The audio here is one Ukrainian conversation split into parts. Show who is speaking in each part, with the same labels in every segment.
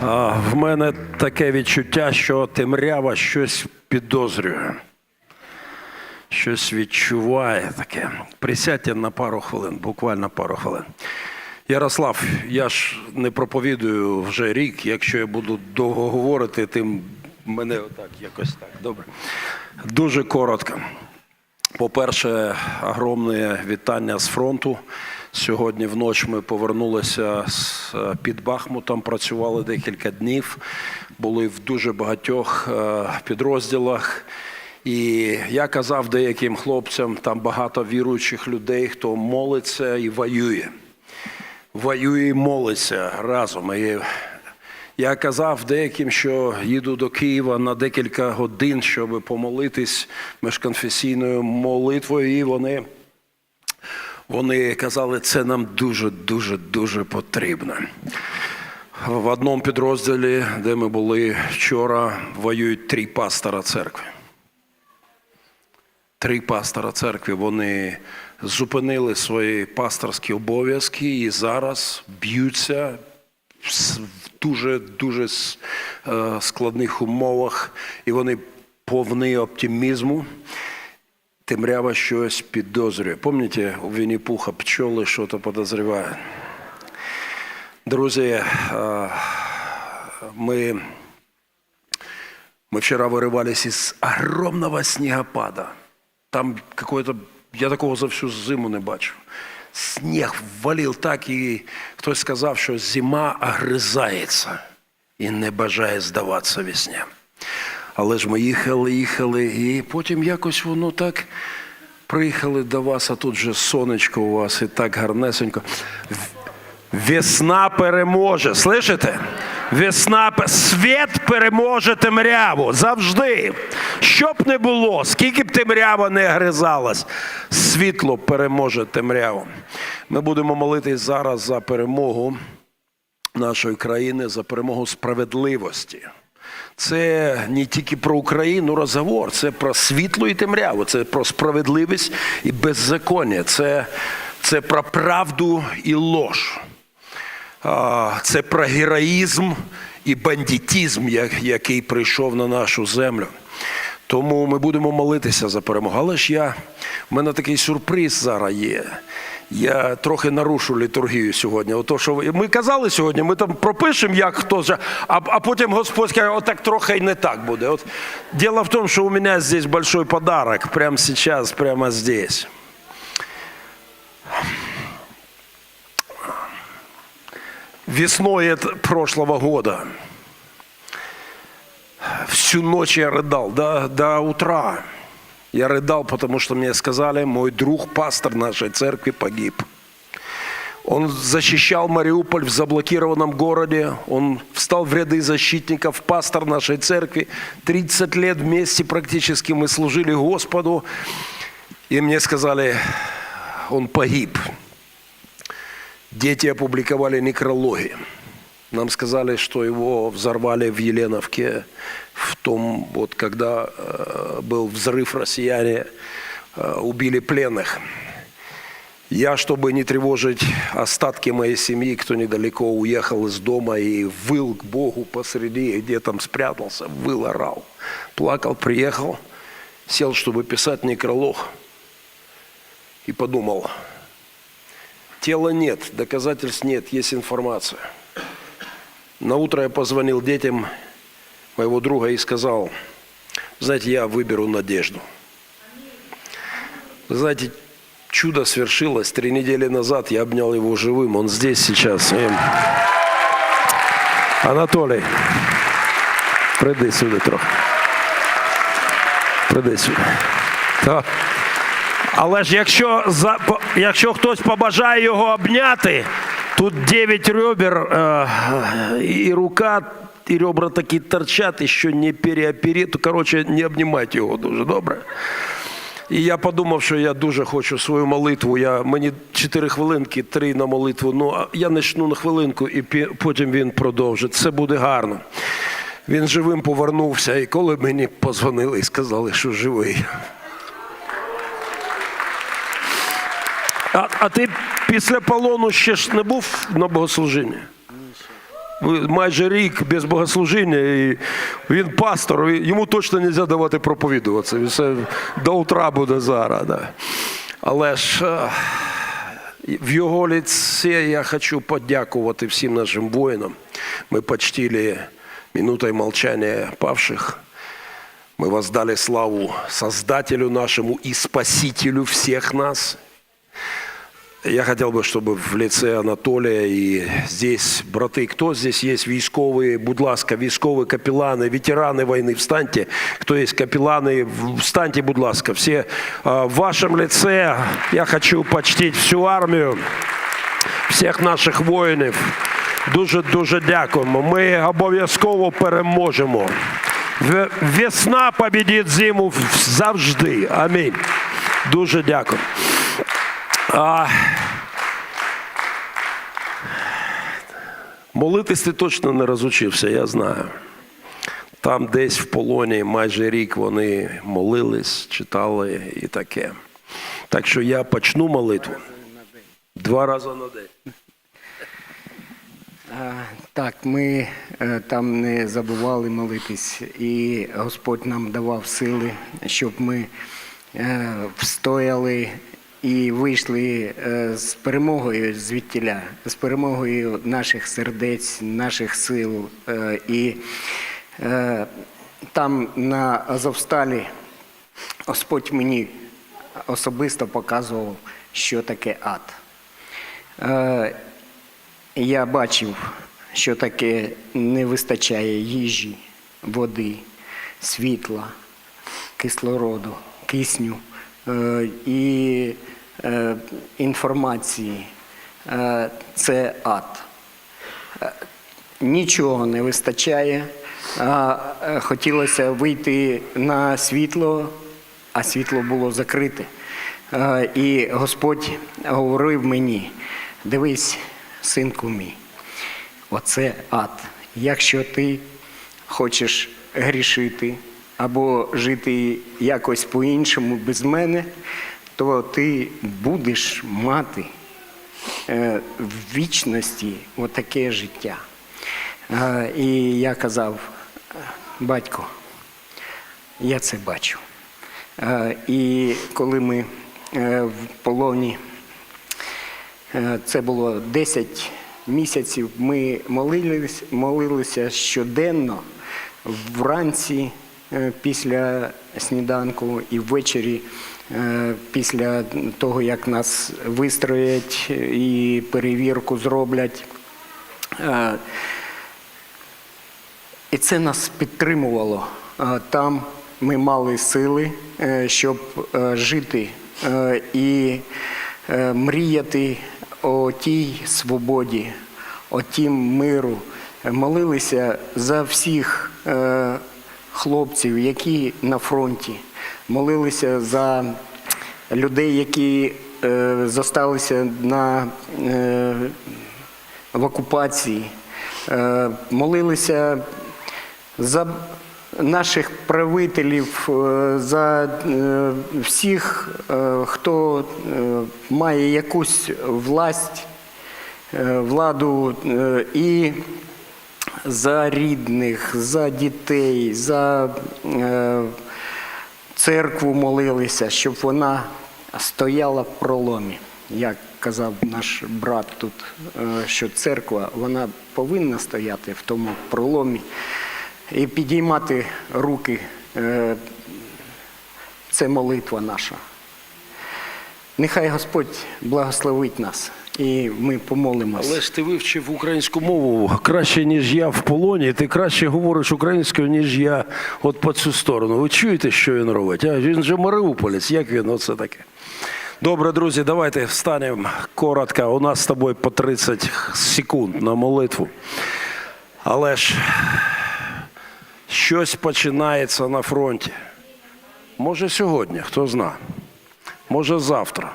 Speaker 1: В мене таке відчуття, що темрява щось підозрює. Щось відчуває таке. Присядьте на пару хвилин, буквально пару хвилин. Ярослав, я ж не проповідую вже рік. Якщо я буду довго говорити, тим мене отак якось так. Добре. Дуже коротко. По-перше, огромне вітання з фронту. Сьогодні вночі ми повернулися е, під Бахмутом, працювали декілька днів, були в дуже багатьох е, підрозділах. І я казав деяким хлопцям, там багато віруючих людей, хто молиться і воює. Воює і молиться разом. І я казав деяким, що їду до Києва на декілька годин, щоб помолитись міжконфесійною молитвою, і вони, вони казали, це нам дуже, дуже, дуже потрібно. В одному підрозділі, де ми були вчора, воюють три пастора церкви. Три пастора церкви вони зупинили свої пасторські обов'язки і зараз б'ються в дуже дуже с- е, складних умовах, і вони повні оптимізму. Темрява щось підозрює. Пам'ятаєте, у Вінні Пуха пчоли щось подозрівають. Друзі, е, мы, мы вчера вырывались из огромного снегопада. Там какой-то, я такого за всю зиму не бачив. Сніг валив так, і хтось сказав, що зима огризається і не бажає здаватися весні. Але ж ми їхали, їхали, і потім якось воно так приїхали до вас, а тут же сонечко у вас і так гарнесенько. Весна переможе, слышите? Весна, світ переможе темряву завжди. Що б не було, скільки б темрява не гризалась, світло переможе темряву. Ми будемо молитись зараз за перемогу нашої країни, за перемогу справедливості. Це не тільки про Україну розговор, це про світло і темряву, це про справедливість і беззаконня, це, це про правду і лож. Це про героїзм і бандитізм, який прийшов на нашу землю. Тому ми будемо молитися за перемогу. Але ж я, в мене такий сюрприз зараз є. Я трохи нарушу літургію сьогодні. Ото, що ви- ми казали сьогодні, ми там пропишемо, як хто же, а, а потім Господь скаже, отак трохи і не так буде. От, дело в тому, що у мене здесь большой подарок, прямо зараз, прямо здесь. Весной прошлого года всю ночь я рыдал, до, до утра. Я рыдал, потому что мне сказали, мой друг, пастор нашей церкви, погиб. Он защищал Мариуполь в заблокированном городе. Он встал в ряды защитников, пастор нашей церкви. 30 лет вместе практически мы служили Господу. И мне сказали, он погиб. Дети опубликовали некрологи. Нам сказали, что его взорвали в Еленовке в том, вот когда э, был взрыв, россияне э, убили пленных. Я, чтобы не тревожить остатки моей семьи, кто недалеко уехал из дома и выл к Богу посреди, где там спрятался, выл, орал, плакал, приехал, сел, чтобы писать некролог и подумал, тела нет, доказательств нет, есть информация. На утро я позвонил детям моего друга и сказал, знаете, я выберу надежду. Знаете, чудо свершилось. Три недели назад я обнял его живым. Он здесь сейчас. Анатолий, приди сюди трохи. Приди сюди. Так. Але ж якщо, за, якщо хтось побажає його обняти, тут 9 ребер, е, і рука, і ребра такі торчать, і що не переопері, то, коротше, не обнімайте його дуже добре. І я подумав, що я дуже хочу свою молитву. Я, мені 4 хвилинки, 3 на молитву. Ну, я почну на хвилинку, і потім він продовжить. Це буде гарно. Він живим повернувся, і коли мені позвонили і сказали, що живий. А, а ти після полону ще ж не був на богослужінні? майже рік без богослужіння, і він пастор, йому точно не можна давати проповідуватися. Він все до утра буде зараз. Да. Але ж е, в його лиці я хочу подякувати всім нашим воїнам. Ми почтили минутой молчания павших. Мы воздали славу Создателю нашему и Спасителю всех нас. Я хотел бы, чтобы в лице Анатолия и здесь, браты, кто здесь есть військовые, будь ласка, військовые капелланы, ветераны войны, встаньте. Кто есть капелланы, встаньте, будь ласка. Все а, в вашем лице я хочу почтить всю армию, всіх наших воїнів. Дуже-дуже дякуємо. Ми обов'язково переможемо. В- Весна побідить зиму в- завжди. Амінь. Дуже дякую. А... Молитись ти точно не розучився, я знаю. Там десь в полоні майже рік вони молились, читали і таке. Так що я почну молитву. Два рази на день.
Speaker 2: Так, ми е, там не забували молитись, і Господь нам давав сили, щоб ми е, встояли і вийшли е, з перемогою звідтіля, з перемогою наших сердець, наших сил. Е, І е, там на Азовсталі Господь мені особисто показував, що таке ад. Я бачив, що таке не вистачає їжі, води, світла, кислороду, кисню і інформації. Е, Це ад. Е, Нічого не вистачає. Е, хотілося вийти на світло, а світло було закрите. Е, І Господь говорив мені: дивись, синку мій, оце ад. Якщо ти хочеш грішити або жити якось по-іншому без мене, то ти будеш мати е, в вічності отаке життя. Е, І я казав, батько, я це бачу. Е, І коли ми е, в полоні, е, це було 10 місяців, ми молились, молилися щоденно вранці е, після сніданку і ввечері е, після того, як нас вистроять і перевірку зроблять. Е, і це нас підтримувало. Е, Там ми мали сили, е, щоб е, жити е, і е, мріяти о тій свободі, о тім миру. Е, Молилися за всіх е, хлопців, які на фронті. Молилися за людей, які е, зосталися на, е, в окупації. Е, молилися за наших правителів, е, за всіх, хто має якусь власть, владу і за рідних, за дітей, за е, церкву молилися, щоб вона стояла в проломі. Як казав наш брат тут, е, що церква вона повинна стояти в тому проломі і підіймати руки. Е, Це молитва наша. Нехай Господь благословить нас, і ми помолимось.
Speaker 1: Але ж ти вивчив українську мову краще, ніж я в полоні. Ти краще говориш українською, ніж я от по цю сторону. Ви чуєте, що він робить? А він же Маріуполець, як він? Оце таке. Добре, друзі, давайте встанемо коротко. У нас з тобою по 30 секунд на молитву. Але ж щось починається на фронті. Може сьогодні, хто зна. Може завтра,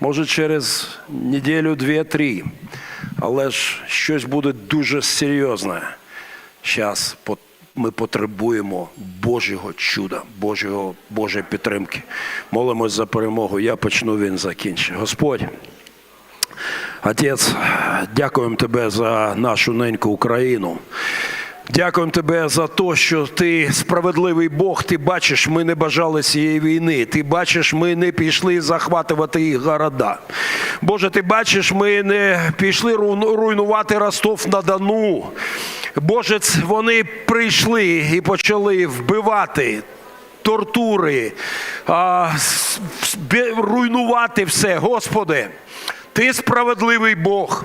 Speaker 1: може через неділю, дві-три. Але ж щось буде дуже серйозне. Зараз ми потребуємо Божого чуда, Божого, Божої підтримки. Молимось за перемогу. Я почну, він закінчить. Господь, Отець, дякуємо тебе за нашу неньку Україну. Дякуємо тебе за те, що ти справедливий Бог. Ти бачиш, ми не бажали цієї війни. Ти бачиш, ми не пішли захватувати їх города. Боже, ти бачиш, ми не пішли руйнувати Ростов на Дону. Боже, вони прийшли і почали вбивати тортури, а, руйнувати все. Господи, ти справедливий Бог.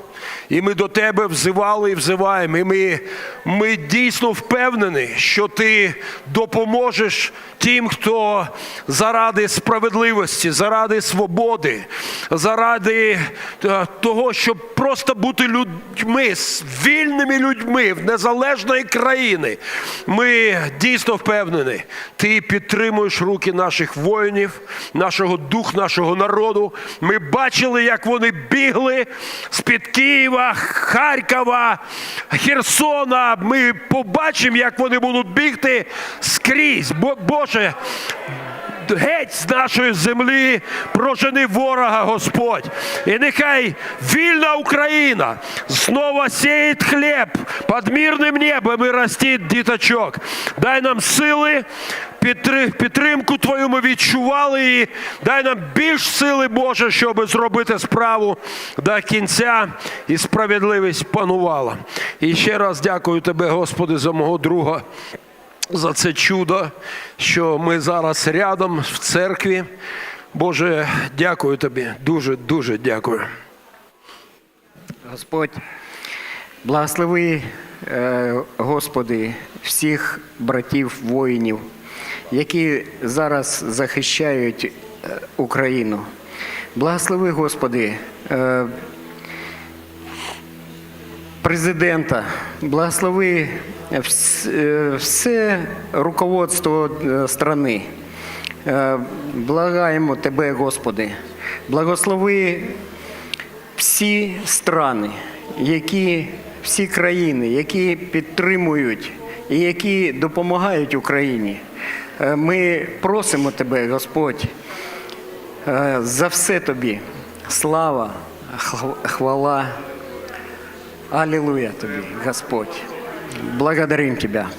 Speaker 1: І ми до тебе взивали і взиваємо. І ми, ми дійсно впевнені, що ти допоможеш тим, хто заради справедливості, заради свободи, заради е, того, щоб просто бути людьми, вільними людьми в незалежної країни. Ми дійсно впевнені, ти підтримуєш руки наших воїнів, нашого дух, нашого народу. Ми бачили, як вони бігли з-під Києва, Харкова, Херсона. Ми побачимо, як вони будуть бігти скрізь. Бо, Боже, геть з нашої землі прожени ворога, Господь. І нехай вільна Україна знову сіє хліб під мирним небом і ростить діточок. Дай нам сили, підтримку Твою ми відчували і дай нам більш сили, Боже, щоб зробити справу до кінця і справедливість панувала. І ще раз дякую Тебе, Господи, за мого друга за це чудо, що ми зараз рядом в церкві. Боже, дякую тобі, дуже, дуже дякую.
Speaker 2: Господь, благослови, е, Господи, всіх братів воїнів, які зараз захищають е, Україну. Благослови, Господи, е, президента, благослови е, все руководство е, страни. Е, Благаємо Тебе, Господи, благослови всі страни, які, всі країни, які підтримують і які допомагають Україні. Е, Ми просимо Тебе, Господь, е, за все Тобі. Слава, хв- хвала. Аллилуйя Тобі, Господь. Благодарим Тебя.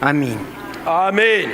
Speaker 2: Аминь.
Speaker 1: Амінь.